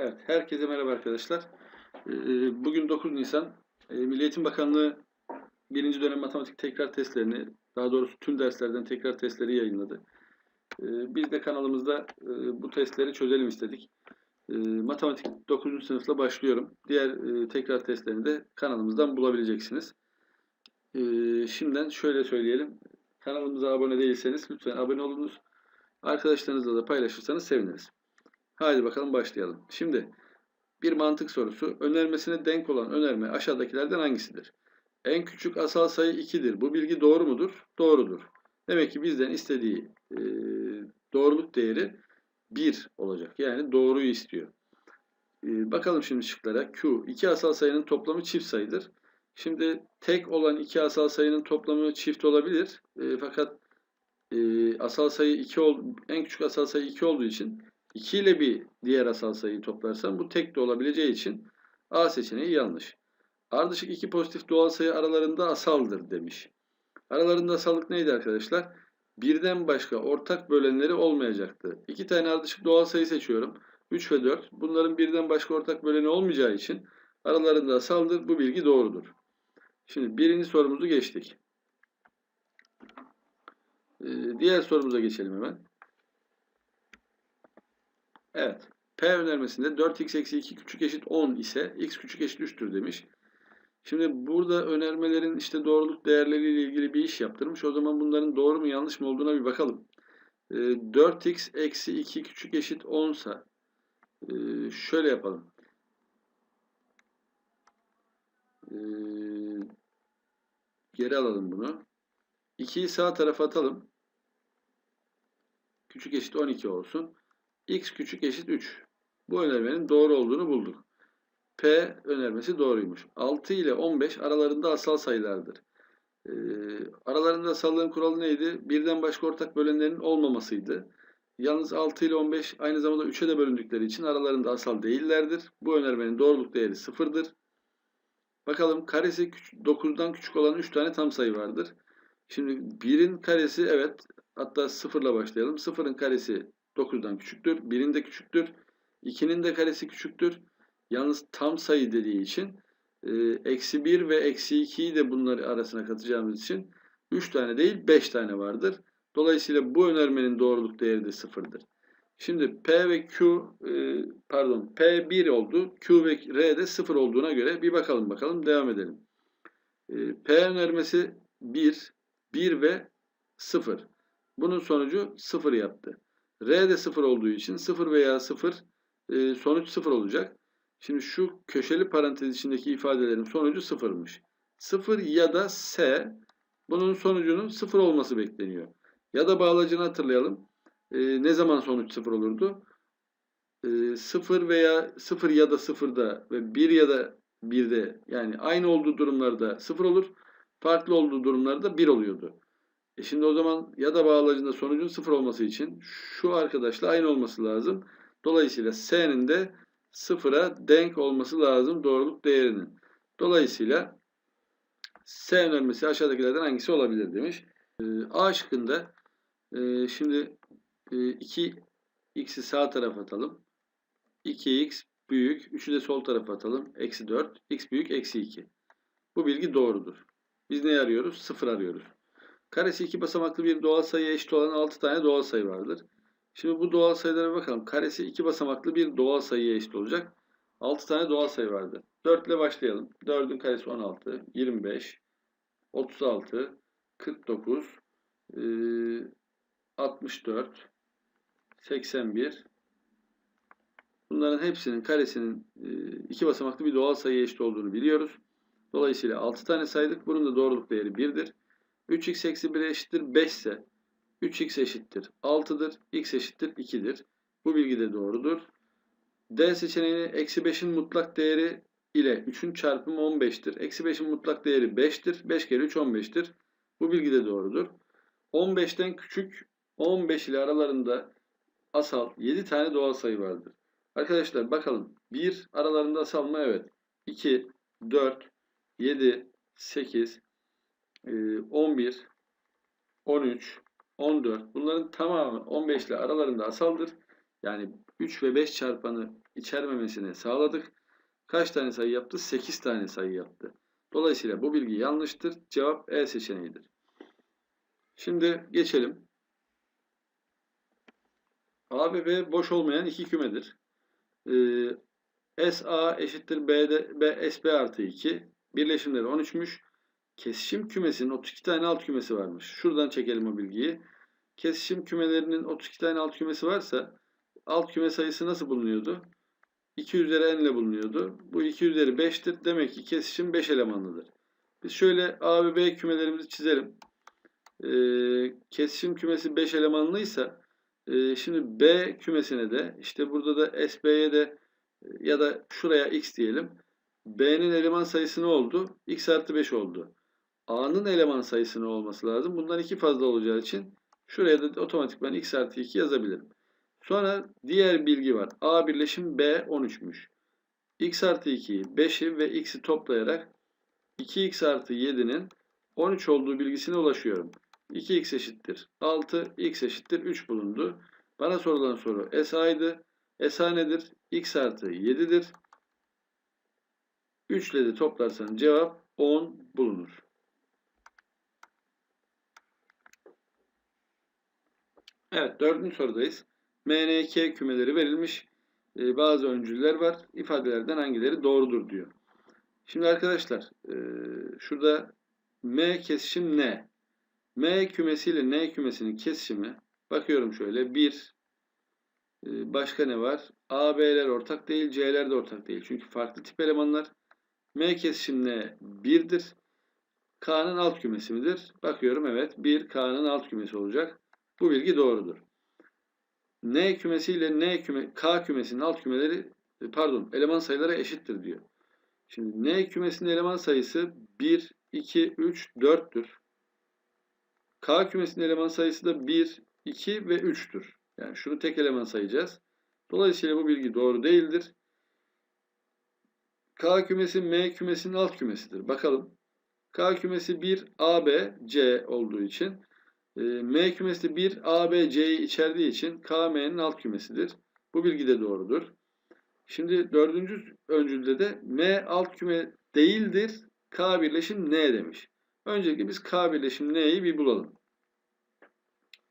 Evet, herkese merhaba arkadaşlar. Ee, Bugün 9 Nisan. Ee, Milli Eğitim Bakanlığı birinci dönem matematik tekrar testlerini, daha doğrusu tüm derslerden tekrar testleri yayınladı. Ee, Biz de kanalımızda e, bu testleri çözelim istedik. Matematik 9. sınıfla başlıyorum. Diğer e, tekrar testlerini de kanalımızdan bulabileceksiniz. Şimdiden şöyle söyleyelim. Kanalımıza abone değilseniz lütfen abone olunuz. Arkadaşlarınızla da paylaşırsanız seviniriz. Haydi bakalım başlayalım. Şimdi bir mantık sorusu. Önermesine denk olan önerme aşağıdakilerden hangisidir? En küçük asal sayı 2'dir. Bu bilgi doğru mudur? Doğrudur. Demek ki bizden istediği e, doğruluk değeri 1 olacak. Yani doğruyu istiyor. E, bakalım şimdi şıklara. Q. iki asal sayının toplamı çift sayıdır. Şimdi tek olan iki asal sayının toplamı çift olabilir. E, fakat e, asal sayı 2 ol, en küçük asal sayı 2 olduğu için 2 ile bir diğer asal sayıyı toplarsam bu tek de olabileceği için A seçeneği yanlış. Ardışık iki pozitif doğal sayı aralarında asaldır demiş. Aralarında asallık neydi arkadaşlar? Birden başka ortak bölenleri olmayacaktı. İki tane ardışık doğal sayı seçiyorum. 3 ve 4. Bunların birden başka ortak böleni olmayacağı için aralarında asaldır. Bu bilgi doğrudur. Şimdi birinci sorumuzu geçtik. Ee, diğer sorumuza geçelim hemen. Evet. P önermesinde 4x eksi 2 küçük eşit 10 ise x küçük eşit 3'tür demiş. Şimdi burada önermelerin işte doğruluk değerleriyle ilgili bir iş yaptırmış. O zaman bunların doğru mu yanlış mı olduğuna bir bakalım. Ee, 4x eksi 2 küçük eşit 10 ise e, şöyle yapalım. Ee, geri alalım bunu. 2'yi sağ tarafa atalım. Küçük eşit 12 olsun x küçük eşit 3. Bu önermenin doğru olduğunu bulduk. P önermesi doğruymuş. 6 ile 15 aralarında asal sayılardır. Ee, aralarında asallığın kuralı neydi? Birden başka ortak bölenlerin olmamasıydı. Yalnız 6 ile 15 aynı zamanda 3'e de bölündükleri için aralarında asal değillerdir. Bu önermenin doğruluk değeri sıfırdır. Bakalım karesi 9'dan küçük olan 3 tane tam sayı vardır. Şimdi 1'in karesi evet hatta sıfırla başlayalım. 0'ın karesi 9'dan küçüktür. 1'in de küçüktür. 2'nin de karesi küçüktür. Yalnız tam sayı dediği için e, eksi 1 ve eksi 2'yi de bunları arasına katacağımız için 3 tane değil 5 tane vardır. Dolayısıyla bu önermenin doğruluk değeri de sıfırdır. Şimdi P ve Q e, pardon P 1 oldu. Q ve R de 0 olduğuna göre bir bakalım bakalım devam edelim. E, P önermesi 1, 1 ve 0. Bunun sonucu 0 yaptı. R de 0 olduğu için 0 veya 0 e, sonuç 0 olacak. Şimdi şu köşeli parantez içindeki ifadelerin sonucu 0'mış. 0 ya da S bunun sonucunun 0 olması bekleniyor. Ya da bağlacını hatırlayalım. E, ne zaman sonuç 0 olurdu? E, 0 veya 0 ya da 0'da ve 1 ya da 1'de yani aynı olduğu durumlarda 0 olur. Farklı olduğu durumlarda 1 oluyordu. E şimdi o zaman ya da bağlacında sonucun sıfır olması için şu arkadaşla aynı olması lazım. Dolayısıyla S'nin de sıfıra denk olması lazım doğruluk değerinin. Dolayısıyla S önermesi aşağıdakilerden hangisi olabilir demiş. E, A şıkkında e, şimdi e, 2x'i sağ tarafa atalım. 2x büyük. 3'ü de sol tarafa atalım. Eksi 4. x büyük eksi 2. Bu bilgi doğrudur. Biz ne arıyoruz? Sıfır arıyoruz. Karesi iki basamaklı bir doğal sayıya eşit olan 6 tane doğal sayı vardır. Şimdi bu doğal sayılara bakalım. Karesi iki basamaklı bir doğal sayıya eşit olacak. 6 tane doğal sayı vardır. 4 ile başlayalım. 4'ün karesi 16, 25, 36, 49, 64, 81. Bunların hepsinin karesinin iki basamaklı bir doğal sayıya eşit olduğunu biliyoruz. Dolayısıyla 6 tane saydık. Bunun da doğruluk değeri 1'dir. 3x eksi 1'e eşittir 5 ise 3x eşittir 6'dır. x eşittir 2'dir. Bu bilgi de doğrudur. D seçeneğini eksi 5'in mutlak değeri ile 3'ün çarpımı 15'tir. Eksi 5'in mutlak değeri 5'tir. 5 kere 3 15'tir. Bu bilgi de doğrudur. 15'ten küçük 15 ile aralarında asal 7 tane doğal sayı vardır. Arkadaşlar bakalım. 1 aralarında asal mı? Evet. 2, 4, 7, 8, 11, 13, 14 bunların tamamı 15 ile aralarında asaldır. Yani 3 ve 5 çarpanı içermemesini sağladık. Kaç tane sayı yaptı? 8 tane sayı yaptı. Dolayısıyla bu bilgi yanlıştır. Cevap E seçeneğidir. Şimdi geçelim. A ve B boş olmayan iki kümedir. Ee, SA eşittir B'de, B, SB artı 2. Birleşimleri 13'müş. Kesişim kümesinin 32 tane alt kümesi varmış. Şuradan çekelim o bilgiyi. Kesişim kümelerinin 32 tane alt kümesi varsa alt küme sayısı nasıl bulunuyordu? 2 üzeri n ile bulunuyordu. Bu 2 üzeri 5'tir. Demek ki kesişim 5 elemanlıdır. Biz şöyle A ve B kümelerimizi çizelim. Ee, kesişim kümesi 5 elemanlıysa e, şimdi B kümesine de işte burada da SB'ye de ya da şuraya x diyelim. B'nin eleman sayısı ne oldu? x artı 5 oldu. A'nın eleman sayısı ne olması lazım? Bundan 2 fazla olacağı için şuraya da otomatikman x artı 2 yazabilirim. Sonra diğer bilgi var. A birleşim B 13'müş. x artı 2'yi 5'i ve x'i toplayarak 2x artı 7'nin 13 olduğu bilgisine ulaşıyorum. 2x eşittir 6, x eşittir 3 bulundu. Bana sorulan soru SA'ydı. SA nedir? x artı 7'dir. 3 ile de toplarsan cevap 10 bulunur. Evet dördüncü sorudayız. MNK kümeleri verilmiş. Ee, bazı öncüller var. İfadelerden hangileri doğrudur diyor. Şimdi arkadaşlar e, şurada M kesişim N. M kümesi ile N kümesinin kesişimi bakıyorum şöyle 1 e, başka ne var? A, B'ler ortak değil, C'ler de ortak değil. Çünkü farklı tip elemanlar. M kesişim N 1'dir. K'nın alt kümesi midir? Bakıyorum evet 1 K'nın alt kümesi olacak. Bu bilgi doğrudur. N kümesi ile N küme, K kümesinin alt kümeleri pardon eleman sayıları eşittir diyor. Şimdi N kümesinin eleman sayısı 1, 2, 3, 4'tür. K kümesinin eleman sayısı da 1, 2 ve 3'tür. Yani şunu tek eleman sayacağız. Dolayısıyla bu bilgi doğru değildir. K kümesi M kümesinin alt kümesidir. Bakalım. K kümesi 1 AB C olduğu için e, M kümesi 1 AB C'yi içerdiği için K M'nin alt kümesidir. Bu bilgi de doğrudur. Şimdi dördüncü öncülde de M alt küme değildir. K birleşim N demiş. Öncelikle biz K birleşim N'yi bir bulalım.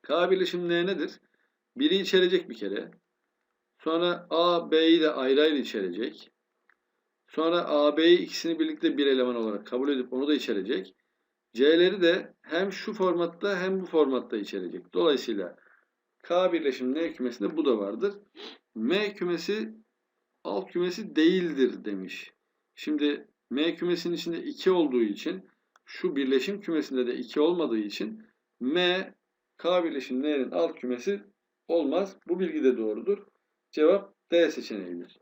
K birleşim N nedir? Biri içerecek bir kere. Sonra A, B'yi de ayrı ayrı içerecek. Sonra A, B'yi ikisini birlikte bir eleman olarak kabul edip onu da içerecek. C'leri de hem şu formatta hem bu formatta içerecek. Dolayısıyla K birleşim N kümesinde bu da vardır. M kümesi alt kümesi değildir demiş. Şimdi M kümesinin içinde 2 olduğu için şu birleşim kümesinde de 2 olmadığı için M K birleşim N'nin alt kümesi olmaz. Bu bilgi de doğrudur. Cevap D seçeneğidir.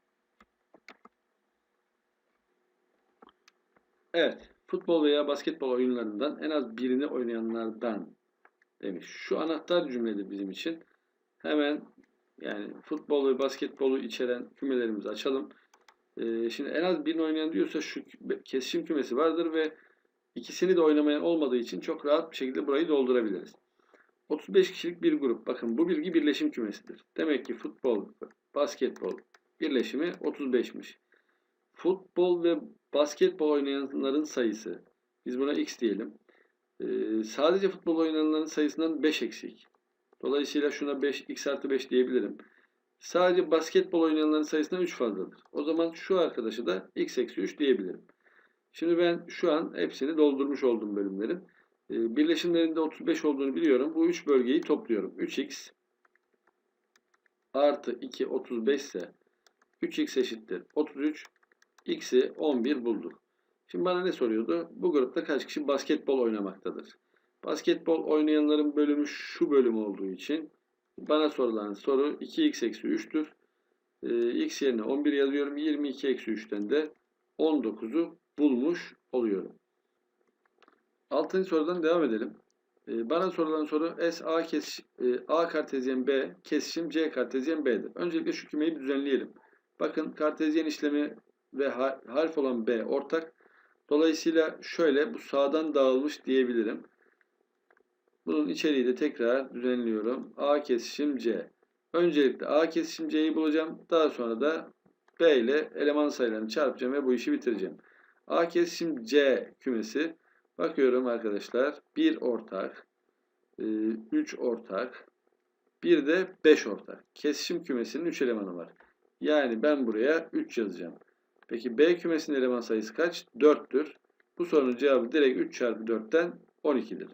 Evet. Futbol veya basketbol oyunlarından en az birini oynayanlardan demiş. Şu anahtar cümledir bizim için. Hemen yani futbol ve basketbolu içeren kümelerimizi açalım. Ee, şimdi en az birini oynayan diyorsa şu kesişim kümesi vardır ve ikisini de oynamayan olmadığı için çok rahat bir şekilde burayı doldurabiliriz. 35 kişilik bir grup. Bakın bu bilgi birleşim kümesidir. Demek ki futbol, basketbol birleşimi 35'miş. Futbol ve basketbol oynayanların sayısı. Biz buna x diyelim. Ee, sadece futbol oynayanların sayısından 5 eksik. Dolayısıyla şuna 5, x artı 5 diyebilirim. Sadece basketbol oynayanların sayısından 3 fazladır. O zaman şu arkadaşı da x eksi 3 diyebilirim. Şimdi ben şu an hepsini doldurmuş oldum bölümlerin. Ee, birleşimlerinde 35 olduğunu biliyorum. Bu 3 bölgeyi topluyorum. 3x artı 2 35 ise 3x eşittir 33. x'i 11 bulduk. Şimdi bana ne soruyordu? Bu grupta kaç kişi basketbol oynamaktadır? Basketbol oynayanların bölümü şu bölüm olduğu için bana sorulan soru 2x eksi 3'tür. Ee, x yerine 11 yazıyorum. 22 eksi 3'ten de 19'u bulmuş oluyorum. Altıncı sorudan devam edelim. Ee, bana sorulan soru S A, kes, e, A kartezyen B kesişim C kartezyen B'dir. Öncelikle şu kümeyi düzenleyelim. Bakın kartezyen işlemi ve harf olan B ortak. Dolayısıyla şöyle bu sağdan dağılmış diyebilirim. Bunun içeriği de tekrar düzenliyorum. A kesişim C. Öncelikle A kesişim C'yi bulacağım. Daha sonra da B ile eleman sayılarını çarpacağım ve bu işi bitireceğim. A kesişim C kümesi. Bakıyorum arkadaşlar. 1 ortak, 3 ortak, bir de 5 ortak. Kesişim kümesinin 3 elemanı var. Yani ben buraya 3 yazacağım. Peki B kümesinin eleman sayısı kaç? 4'tür. Bu sorunun cevabı direkt 3 çarpı 4'ten 12'dir.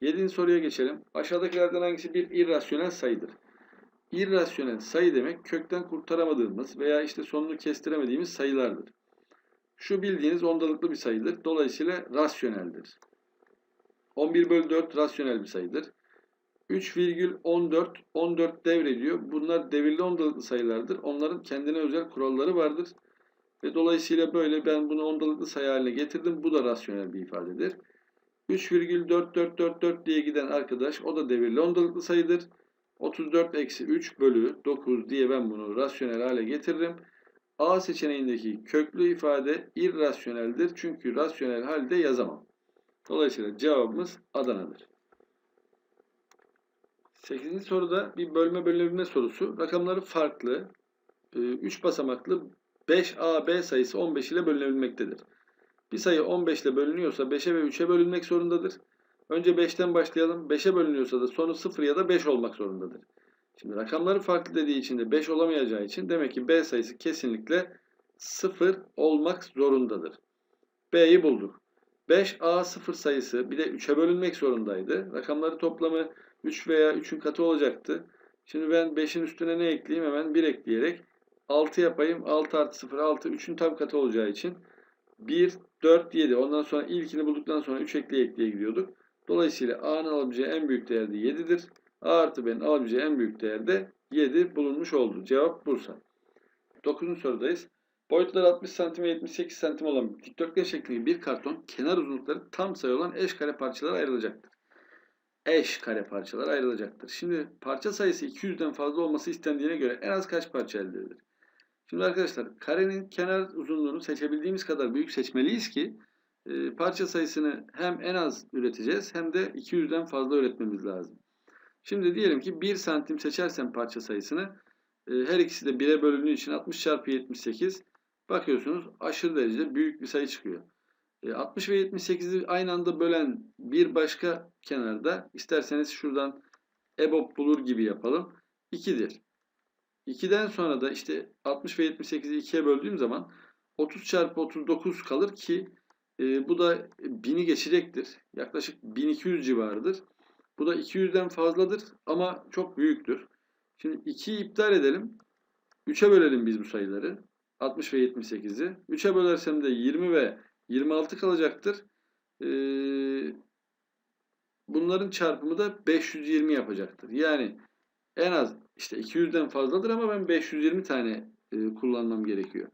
7. soruya geçelim. Aşağıdakilerden hangisi bir irrasyonel sayıdır? İrrasyonel sayı demek kökten kurtaramadığımız veya işte sonunu kestiremediğimiz sayılardır. Şu bildiğiniz ondalıklı bir sayıdır. Dolayısıyla rasyoneldir. 11 bölü 4 rasyonel bir sayıdır. 3,14 14 devrediyor. Bunlar devirli ondalıklı sayılardır. Onların kendine özel kuralları vardır. Ve dolayısıyla böyle ben bunu ondalıklı sayı haline getirdim. Bu da rasyonel bir ifadedir. 3,4444 diye giden arkadaş o da devirli ondalıklı sayıdır. 34 eksi 3 bölü 9 diye ben bunu rasyonel hale getiririm. A seçeneğindeki köklü ifade irrasyoneldir. Çünkü rasyonel halde yazamam. Dolayısıyla cevabımız Adana'dır. 8. soruda bir bölme bölünebilme sorusu. Rakamları farklı. 3 basamaklı 5AB sayısı 15 ile bölünebilmektedir. Bir sayı 15 ile bölünüyorsa 5'e ve 3'e bölünmek zorundadır. Önce 5'ten başlayalım. 5'e bölünüyorsa da sonu 0 ya da 5 olmak zorundadır. Şimdi rakamları farklı dediği için de 5 olamayacağı için demek ki B sayısı kesinlikle 0 olmak zorundadır. B'yi bulduk. 5A0 sayısı bir de 3'e bölünmek zorundaydı. Rakamları toplamı 3 veya 3'ün katı olacaktı. Şimdi ben 5'in üstüne ne ekleyeyim? Hemen 1 ekleyerek 6 yapayım. 6 artı 0 6 3'ün tam katı olacağı için 1, 4, 7. Ondan sonra ilkini bulduktan sonra 3 ekleye ekleye gidiyorduk. Dolayısıyla A'nın alabileceği en büyük değer de 7'dir. A artı B'nin alabileceği en büyük değer de 7 bulunmuş oldu. Cevap Bursa. 9. sorudayız. Boyutları 60 cm ve 78 cm olan dikdörtgen şeklindeki bir karton kenar uzunlukları tam sayı olan eş kare parçalara ayrılacaktır. Eş kare parçalar ayrılacaktır. Şimdi parça sayısı 200'den fazla olması istendiğine göre en az kaç parça elde edilir? Şimdi arkadaşlar karenin kenar uzunluğunu seçebildiğimiz kadar büyük seçmeliyiz ki e, parça sayısını hem en az üreteceğiz hem de 200'den fazla üretmemiz lazım. Şimdi diyelim ki 1 santim seçersem parça sayısını e, her ikisi de 1'e bölündüğü için 60 çarpı 78 bakıyorsunuz aşırı derecede büyük bir sayı çıkıyor. E, 60 ve 78'i aynı anda bölen bir başka kenarda isterseniz şuradan EBOB bulur gibi yapalım. 2'dir. 2'den sonra da işte 60 ve 78'i 2'ye böldüğüm zaman 30 çarpı 39 kalır ki e, bu da 1000'i geçecektir. Yaklaşık 1200 civarıdır. Bu da 200'den fazladır ama çok büyüktür. Şimdi 2'yi iptal edelim. 3'e bölelim biz bu sayıları. 60 ve 78'i. 3'e bölersem de 20 ve 26 kalacaktır. Ee, bunların çarpımı da 520 yapacaktır. Yani en az işte 200'den fazladır ama ben 520 tane e, kullanmam gerekiyor.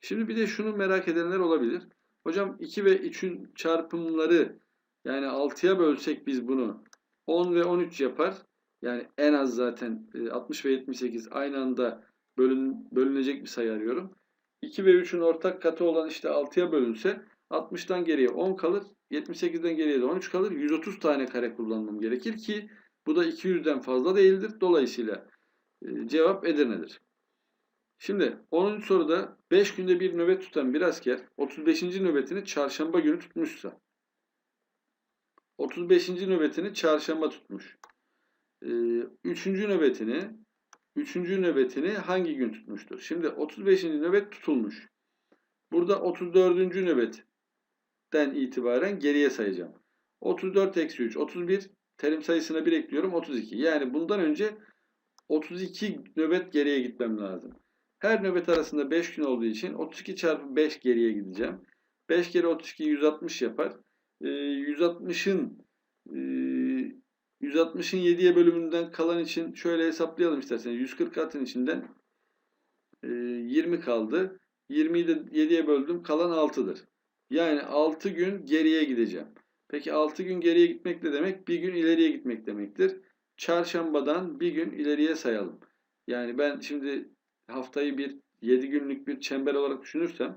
Şimdi bir de şunu merak edenler olabilir. Hocam 2 ve 3'ün çarpımları yani 6'ya bölsek biz bunu 10 ve 13 yapar. Yani en az zaten 60 ve 78 aynı anda bölün, bölünecek bir sayı arıyorum. 2 ve 3'ün ortak katı olan işte 6'ya bölünse 60'tan geriye 10 kalır. 78'den geriye de 13 kalır. 130 tane kare kullanmam gerekir ki bu da 200'den fazla değildir. Dolayısıyla cevap Edirne'dir. Şimdi 10. soruda 5 günde bir nöbet tutan bir asker 35. nöbetini çarşamba günü tutmuşsa 35. nöbetini çarşamba tutmuş. 3. nöbetini 3. nöbetini hangi gün tutmuştur? Şimdi 35. nöbet tutulmuş. Burada 34. nöbetten itibaren geriye sayacağım. 34 eksi 3 31 terim sayısına 1 ekliyorum 32. Yani bundan önce 32 nöbet geriye gitmem lazım. Her nöbet arasında 5 gün olduğu için 32 çarpı 5 geriye gideceğim. 5 kere 32 160 yapar. 160'ın 160'ın 7'ye bölümünden kalan için şöyle hesaplayalım isterseniz. 140 katın içinden 20 kaldı. 20'yi de 7'ye böldüm. Kalan 6'dır. Yani 6 gün geriye gideceğim. Peki 6 gün geriye gitmek ne demek? Bir gün ileriye gitmek demektir. Çarşambadan bir gün ileriye sayalım. Yani ben şimdi haftayı bir 7 günlük bir çember olarak düşünürsem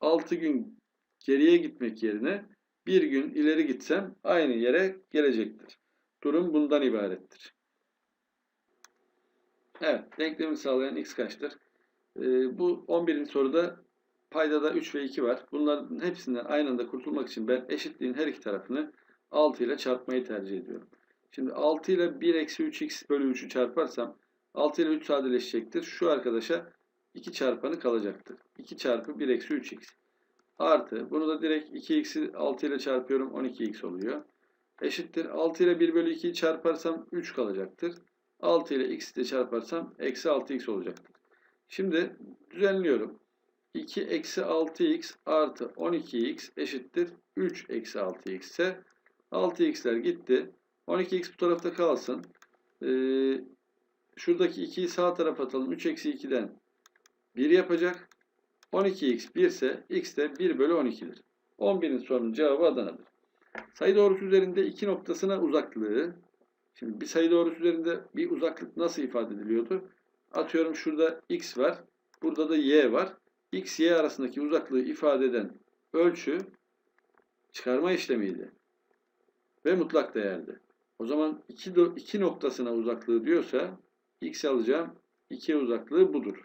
6 gün geriye gitmek yerine bir gün ileri gitsem aynı yere gelecektir. Durum bundan ibarettir. Evet, denklemi sağlayan x kaçtır? Ee, bu 11. soruda paydada 3 ve 2 var. Bunların hepsinden aynı anda kurtulmak için ben eşitliğin her iki tarafını 6 ile çarpmayı tercih ediyorum. Şimdi 6 ile 1 eksi 3x bölü 3'ü çarparsam 6 ile 3 sadeleşecektir. Şu arkadaşa 2 çarpanı kalacaktır. 2 çarpı 1 eksi 3x. Artı bunu da direkt 2x'i 6 ile çarpıyorum 12x oluyor. Eşittir 6 ile 1 bölü 2'yi çarparsam 3 kalacaktır. 6 ile x ile çarparsam eksi 6x olacaktır. Şimdi düzenliyorum. 2 eksi 6x artı 12x eşittir 3 eksi 6x ise 6x'ler gitti. 12x bu tarafta kalsın. Ee, şuradaki 2'yi sağ tarafa atalım. 3 eksi 2'den 1 yapacak. 12x 1 ise x de 1 bölü 12'dir. 11'in sorunun cevabı Adana'dır. Sayı doğrusu üzerinde iki noktasına uzaklığı. Şimdi bir sayı doğrusu üzerinde bir uzaklık nasıl ifade ediliyordu? Atıyorum şurada x var. Burada da y var. x, y arasındaki uzaklığı ifade eden ölçü çıkarma işlemiydi. Ve mutlak değerdi. O zaman iki, iki noktasına uzaklığı diyorsa x alacağım. 2'ye uzaklığı budur.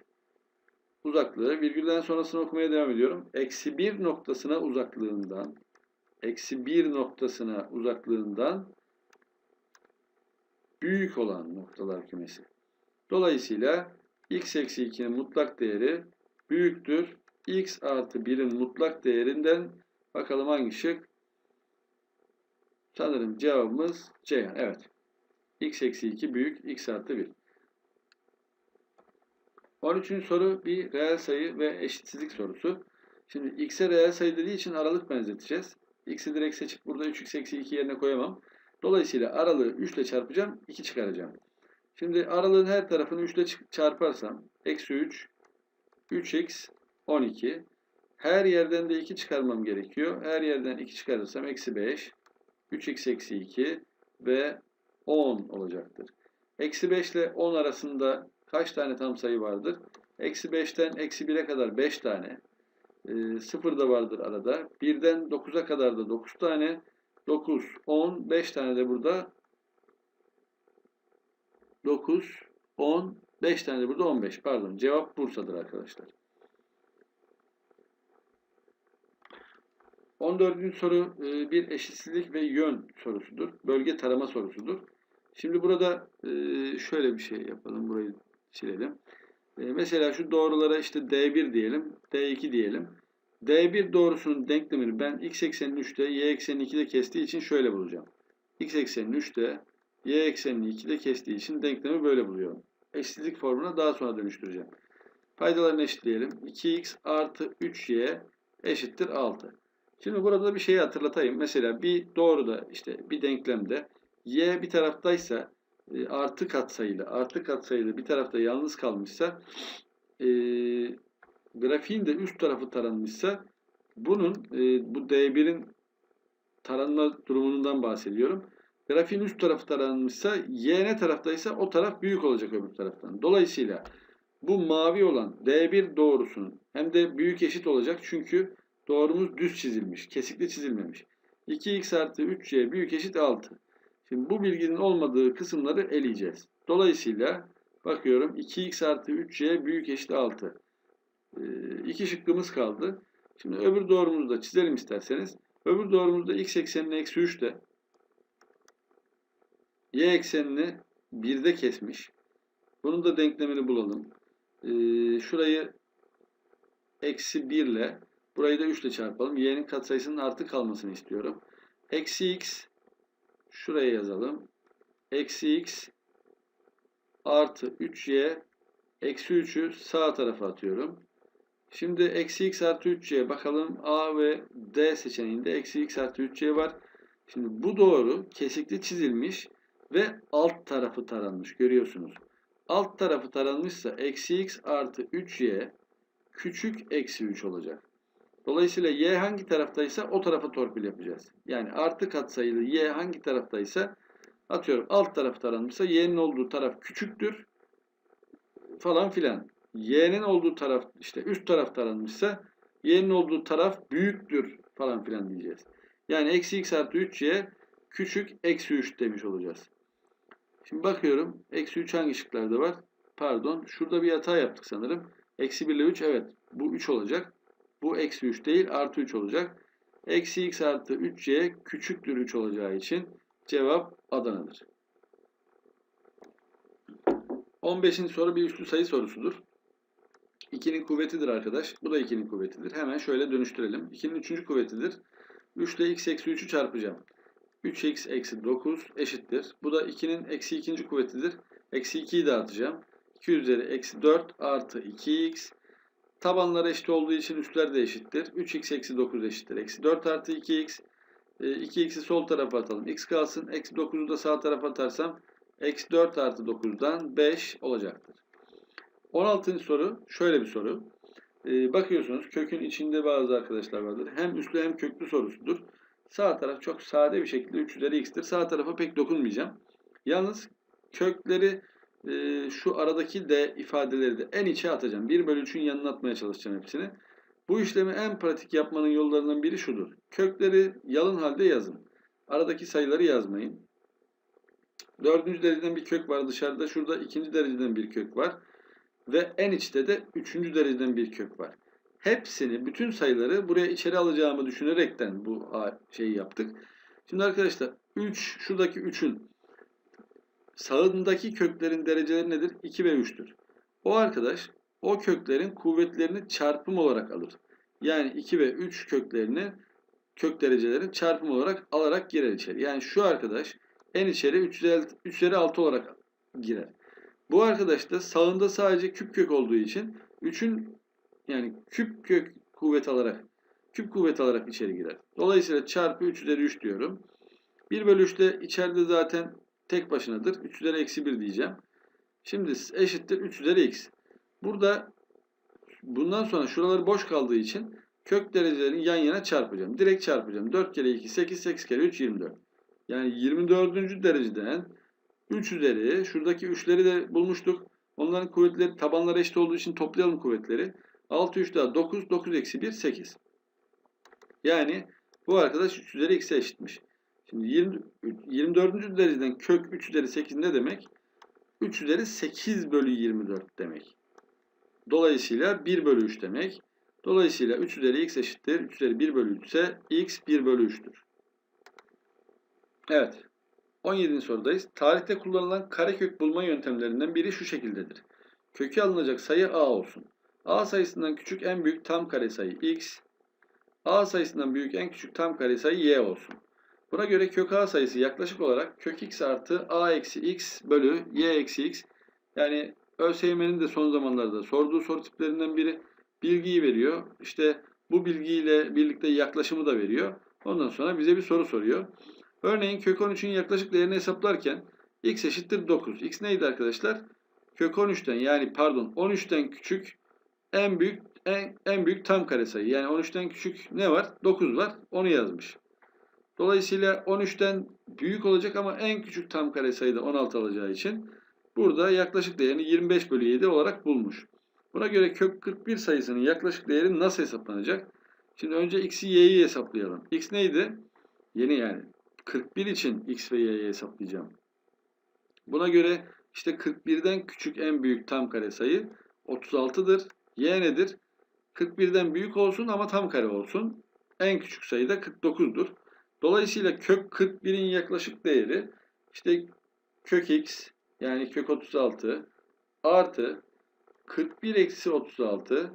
Uzaklığı virgülden sonrasını okumaya devam ediyorum. Eksi 1 noktasına uzaklığından eksi 1 noktasına uzaklığından büyük olan noktalar kümesi. Dolayısıyla x eksi 2'nin mutlak değeri büyüktür. x artı 1'in mutlak değerinden bakalım hangi şık? Sanırım cevabımız C. Evet. x eksi 2 büyük x artı 1. 13. soru bir reel sayı ve eşitsizlik sorusu. Şimdi x'e reel sayı dediği için aralık benzeteceğiz. x'i direkt seçip burada 3x eksi 2 yerine koyamam. Dolayısıyla aralığı 3 ile çarpacağım. 2 çıkaracağım. Şimdi aralığın her tarafını 3 ile çarparsam eksi 3 3x 12 her yerden de 2 çıkarmam gerekiyor. Her yerden 2 çıkarırsam eksi 5 3x eksi 2 ve 10 olacaktır. Eksi 5 ile 10 arasında kaç tane tam sayı vardır? Eksi 5'ten eksi 1'e kadar 5 tane. E, 0 da vardır arada. 1'den 9'a kadar da 9 tane. 9, 10, 5 tane de burada 9, 10, 5 tane de burada 15. Pardon. Cevap Bursa'dır arkadaşlar. 14. soru e, bir eşitsizlik ve yön sorusudur. Bölge tarama sorusudur. Şimdi burada e, şöyle bir şey yapalım. Burayı silelim. E, mesela şu doğrulara işte D1 diyelim, D2 diyelim. D1 doğrusunun denklemini ben x eksenini 3'te, y eksenini 2'de kestiği için şöyle bulacağım. x eksenini 3'te, y eksenini 2'de kestiği için denklemi böyle buluyorum. Eşitlik formuna daha sonra dönüştüreceğim. Paydalarını eşitleyelim. 2x artı 3y eşittir 6. Şimdi burada bir şeyi hatırlatayım. Mesela bir doğruda işte bir denklemde y bir taraftaysa e, artı katsayılı, artı katsayılı bir tarafta yalnız kalmışsa e, grafiğin de üst tarafı taranmışsa bunun e, bu D1'in taranma durumundan bahsediyorum. Grafiğin üst tarafı taranmışsa y ne taraftaysa o taraf büyük olacak öbür taraftan. Dolayısıyla bu mavi olan D1 doğrusunun hem de büyük eşit olacak çünkü doğrumuz düz çizilmiş, kesikli çizilmemiş. 2x artı 3y büyük eşit 6. Şimdi bu bilginin olmadığı kısımları eleyeceğiz. Dolayısıyla bakıyorum 2x artı 3y büyük eşit 6. Ee, iki şıkkımız kaldı. Şimdi öbür doğrumuzu da çizelim isterseniz. Öbür doğrumuzda x eksenini eksi 3'te y eksenini 1'de kesmiş. Bunun da denklemini bulalım. Ee, şurayı eksi 1 ile burayı da 3 ile çarpalım. y'nin katsayısının artı kalmasını istiyorum. Eksi x şuraya yazalım. Eksi x artı 3y eksi 3'ü sağ tarafa atıyorum. Şimdi eksi x artı 3y bakalım A ve D seçeneğinde eksi x artı 3y var. Şimdi bu doğru kesikli çizilmiş ve alt tarafı taranmış görüyorsunuz. Alt tarafı taranmışsa eksi x artı 3y küçük eksi 3 olacak. Dolayısıyla y hangi taraftaysa o tarafa torpil yapacağız. Yani artı katsayılı y hangi taraftaysa atıyorum alt taraf taranmışsa y'nin olduğu taraf küçüktür falan filan y'nin olduğu taraf işte üst taraf taranmışsa y'nin olduğu taraf büyüktür falan filan diyeceğiz. Yani eksi x artı 3y küçük eksi 3 demiş olacağız. Şimdi bakıyorum. Eksi 3 hangi şıklarda var? pardon şurada bir hata yaptık sanırım. Eksi 1 ile 3 evet bu 3 olacak. Bu eksi 3 değil artı 3 olacak. Eksi x artı 3y küçüktür 3 olacağı için cevap Adana'dır. 15. soru bir üslü sayı sorusudur. 2'nin kuvvetidir arkadaş. Bu da 2'nin kuvvetidir. Hemen şöyle dönüştürelim. 2'nin 3. kuvvetidir. 3 ile x eksi 3'ü çarpacağım. 3x eksi 9 eşittir. Bu da 2'nin eksi 2. kuvvetidir. Eksi 2'yi dağıtacağım. 2 üzeri eksi 4 artı 2x. Tabanlar eşit olduğu için üstler de eşittir. 3x eksi 9 eşittir. Eksi 4 artı 2x. E, 2x'i sol tarafa atalım. x kalsın. Eksi 9'u da sağ tarafa atarsam eksi 4 artı 9'dan 5 olacaktır. 16. soru şöyle bir soru. Ee, bakıyorsunuz kökün içinde bazı arkadaşlar vardır. Hem üslü hem köklü sorusudur. Sağ taraf çok sade bir şekilde 3 üzeri x'tir. Sağ tarafa pek dokunmayacağım. Yalnız kökleri e, şu aradaki d ifadeleri de en içe atacağım. 1 bölü 3'ün yanına atmaya çalışacağım hepsini. Bu işlemi en pratik yapmanın yollarından biri şudur. Kökleri yalın halde yazın. Aradaki sayıları yazmayın. Dördüncü dereceden bir kök var dışarıda. Şurada ikinci dereceden bir kök var. Ve en içte de üçüncü dereceden bir kök var. Hepsini, bütün sayıları buraya içeri alacağımı düşünerekten bu şeyi yaptık. Şimdi arkadaşlar 3, şuradaki 3'ün sağındaki köklerin dereceleri nedir? 2 ve 3'tür. O arkadaş o köklerin kuvvetlerini çarpım olarak alır. Yani 2 ve 3 köklerini kök derecelerini çarpım olarak alarak girer içeri. Yani şu arkadaş en içeri 3 üzeri 6 olarak girer. Bu arkadaş da sağında sadece küp kök olduğu için 3'ün yani küp kök kuvvet alarak küp kuvvet alarak içeri girer. Dolayısıyla çarpı 3 üzeri 3 diyorum. 1 bölü 3 de içeride zaten tek başınadır. 3 üzeri eksi 1 diyeceğim. Şimdi eşittir 3 üzeri x. Burada bundan sonra şuraları boş kaldığı için kök derecelerini yan yana çarpacağım. Direkt çarpacağım. 4 kere 2 8, 8 kere 3 24. Yani 24. dereceden 3 üzeri, şuradaki 3'leri de bulmuştuk. Onların kuvvetleri tabanları eşit olduğu için toplayalım kuvvetleri. 6 3 daha 9, 9 eksi 1 8. Yani bu arkadaş 3 üzeri x'e eşitmiş. Şimdi 20, 24. dereceden kök 3 üzeri 8 ne demek? 3 üzeri 8 bölü 24 demek. Dolayısıyla 1 bölü 3 demek. Dolayısıyla 3 üzeri x eşittir. 3 üzeri 1 bölü 3 ise x 1 bölü 3'tür. Evet. 17. sorudayız. Tarihte kullanılan karekök bulma yöntemlerinden biri şu şekildedir. Kökü alınacak sayı a olsun. a sayısından küçük en büyük tam kare sayı x, a sayısından büyük en küçük tam kare sayı y olsun. Buna göre kök a sayısı yaklaşık olarak kök x artı a eksi x bölü y eksi x. Yani ÖSYM'nin de son zamanlarda sorduğu soru tiplerinden biri bilgiyi veriyor. İşte bu bilgiyle birlikte yaklaşımı da veriyor. Ondan sonra bize bir soru soruyor. Örneğin kök 13'ün yaklaşık değerini hesaplarken x eşittir 9. x neydi arkadaşlar? Kök 13'ten yani pardon 13'ten küçük en büyük en, en büyük tam kare sayı. Yani 13'ten küçük ne var? 9 var. Onu yazmış. Dolayısıyla 13'ten büyük olacak ama en küçük tam kare sayı da 16 alacağı için burada yaklaşık değerini 25 bölü 7 olarak bulmuş. Buna göre kök 41 sayısının yaklaşık değeri nasıl hesaplanacak? Şimdi önce x'i y'yi hesaplayalım. x neydi? Yeni yani. 41 için x ve y'yi hesaplayacağım. Buna göre işte 41'den küçük en büyük tam kare sayı 36'dır. y nedir? 41'den büyük olsun ama tam kare olsun. En küçük sayı da 49'dur. Dolayısıyla kök 41'in yaklaşık değeri işte kök x yani kök 36 artı 41 eksi 36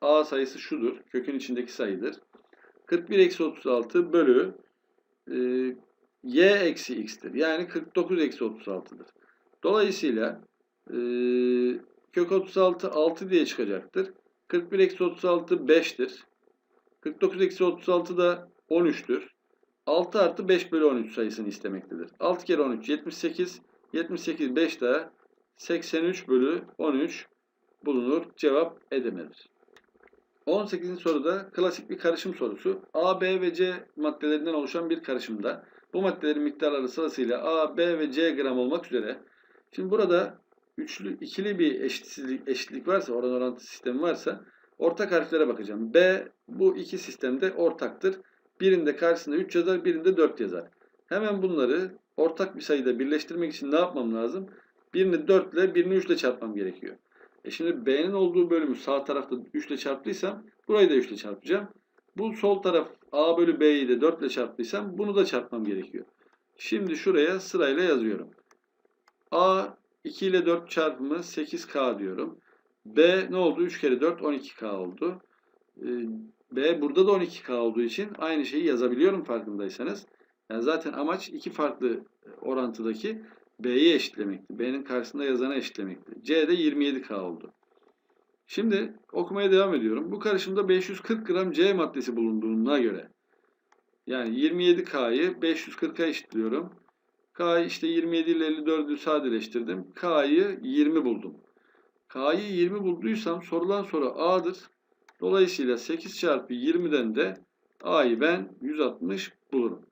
a sayısı şudur. Kökün içindeki sayıdır. 41 eksi 36 bölü e, y eksi x'tir. Yani 49 eksi 36'dır. Dolayısıyla e, kök 36 6 diye çıkacaktır. 41 eksi 36 5'tir. 49 eksi 36 da 13'tür. 6 artı 5 bölü 13 sayısını istemektedir. 6 kere 13 78. 78 5 daha 83 bölü 13 bulunur. Cevap Edirne'dir. 18. soruda klasik bir karışım sorusu. A, B ve C maddelerinden oluşan bir karışımda bu maddelerin miktarları sırasıyla A, B ve C gram olmak üzere. Şimdi burada üçlü, ikili bir eşitsizlik, eşitlik varsa, oran orantı sistemi varsa ortak harflere bakacağım. B bu iki sistemde ortaktır. Birinde karşısında 3 yazar, birinde 4 yazar. Hemen bunları ortak bir sayıda birleştirmek için ne yapmam lazım? Birini 4 ile birini 3 ile çarpmam gerekiyor. E şimdi B'nin olduğu bölümü sağ tarafta 3 ile çarptıysam burayı da 3 ile çarpacağım. Bu sol taraf A bölü B'yi de 4 ile çarptıysam bunu da çarpmam gerekiyor. Şimdi şuraya sırayla yazıyorum. A 2 ile 4 çarpımı 8K diyorum. B ne oldu? 3 kere 4 12K oldu. Ee, B burada da 12K olduğu için aynı şeyi yazabiliyorum farkındaysanız. Yani zaten amaç iki farklı orantıdaki B'yi eşitlemekti. B'nin karşısında yazana eşitlemekti. C de 27K oldu. Şimdi okumaya devam ediyorum. Bu karışımda 540 gram C maddesi bulunduğuna göre yani 27K'yı 540'a eşitliyorum. K'yı işte 27 ile 54'ü sadeleştirdim. K'yı 20 buldum. K'yı 20 bulduysam sorulan soru A'dır. Dolayısıyla 8 çarpı 20'den de A'yı ben 160 bulurum.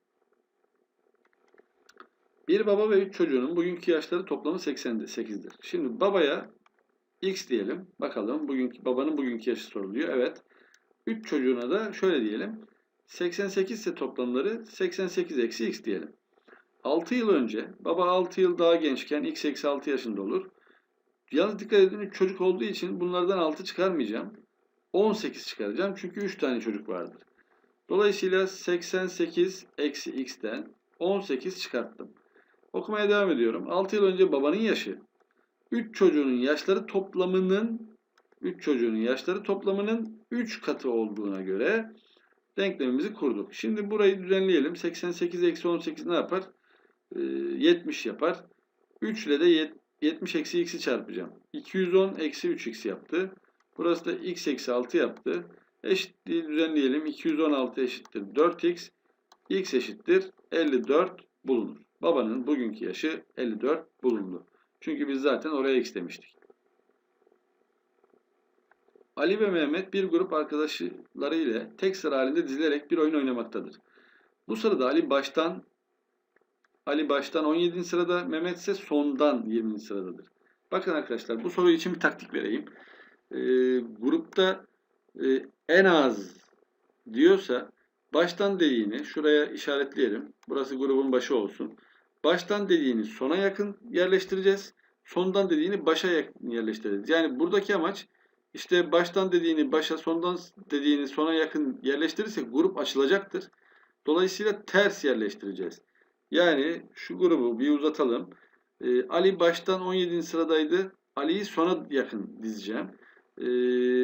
Bir baba ve 3 çocuğunun bugünkü yaşları toplamı 88'dir. Şimdi babaya X diyelim. Bakalım bugünkü babanın bugünkü yaşı soruluyor. Evet. 3 çocuğuna da şöyle diyelim. 88 ise toplamları 88 eksi X diyelim. 6 yıl önce baba 6 yıl daha gençken X eksi 6 yaşında olur. Yalnız dikkat edin 3 çocuk olduğu için bunlardan 6 çıkarmayacağım. 18 çıkaracağım çünkü 3 tane çocuk vardır. Dolayısıyla 88 eksi x'ten 18 çıkarttım. Okumaya devam ediyorum. 6 yıl önce babanın yaşı 3 çocuğunun yaşları toplamının 3 çocuğunun yaşları toplamının 3 katı olduğuna göre denklemimizi kurduk. Şimdi burayı düzenleyelim. 88 eksi 18 ne yapar? Ee, 70 yapar. 3 ile de 70 eksi x'i çarpacağım. 210 eksi 3x yaptı. Burası da x eksi 6 yaptı. Eşitliği düzenleyelim. 216 eşittir 4x. x eşittir 54 bulunur. Babanın bugünkü yaşı 54 bulundu. Çünkü biz zaten oraya x demiştik. Ali ve Mehmet bir grup arkadaşları ile tek sıra halinde dizilerek bir oyun oynamaktadır. Bu sırada Ali baştan Ali baştan 17. sırada, Mehmet ise sondan 20. sıradadır. Bakın arkadaşlar bu soru için bir taktik vereyim. Ee, grupta e, en az diyorsa baştan dediğini şuraya işaretleyelim. Burası grubun başı olsun. Baştan dediğini sona yakın yerleştireceğiz. Sondan dediğini başa yakın yerleştireceğiz. Yani buradaki amaç işte baştan dediğini başa, sondan dediğini sona yakın yerleştirirsek grup açılacaktır. Dolayısıyla ters yerleştireceğiz. Yani şu grubu bir uzatalım. Ee, Ali baştan 17. sıradaydı. Ali'yi sona yakın dizeceğim. Ee,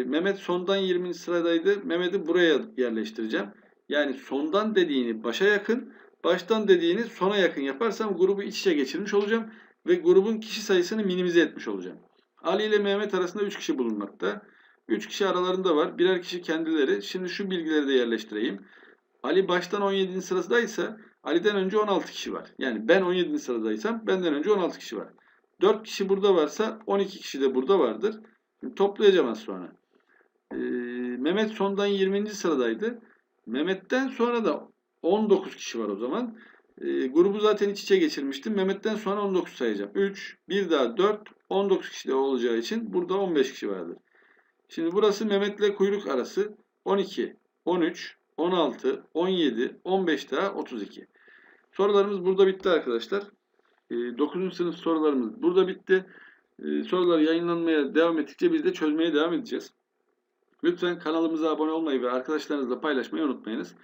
Mehmet sondan 20. sıradaydı. Mehmet'i buraya yerleştireceğim. Yani sondan dediğini başa yakın, baştan dediğini sona yakın yaparsam grubu iç içe geçirmiş olacağım ve grubun kişi sayısını minimize etmiş olacağım. Ali ile Mehmet arasında 3 kişi bulunmakta. 3 kişi aralarında var. Birer kişi kendileri. Şimdi şu bilgileri de yerleştireyim. Ali baştan 17. sıradaysa Ali'den önce 16 kişi var. Yani ben 17. sıradaysam benden önce 16 kişi var. 4 kişi burada varsa 12 kişi de burada vardır. Toplayacağım az sonra. Ee, Mehmet sondan 20. sıradaydı. Mehmet'ten sonra da 19 kişi var o zaman. Ee, grubu zaten iç içe geçirmiştim. Mehmet'ten sonra 19 sayacağım. 3, bir daha 4, 19 kişi de olacağı için burada 15 kişi vardır. Şimdi burası Mehmet'le kuyruk arası 12, 13, 16, 17, 15 daha 32. Sorularımız burada bitti arkadaşlar. 9. sınıf sorularımız burada bitti. Ee, sorular yayınlanmaya devam ettikçe biz de çözmeye devam edeceğiz. Lütfen kanalımıza abone olmayı ve arkadaşlarınızla paylaşmayı unutmayınız.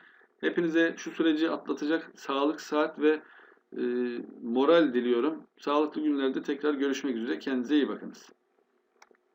Hepinize şu süreci atlatacak sağlık, saat ve e, moral diliyorum. Sağlıklı günlerde tekrar görüşmek üzere. Kendinize iyi bakınız.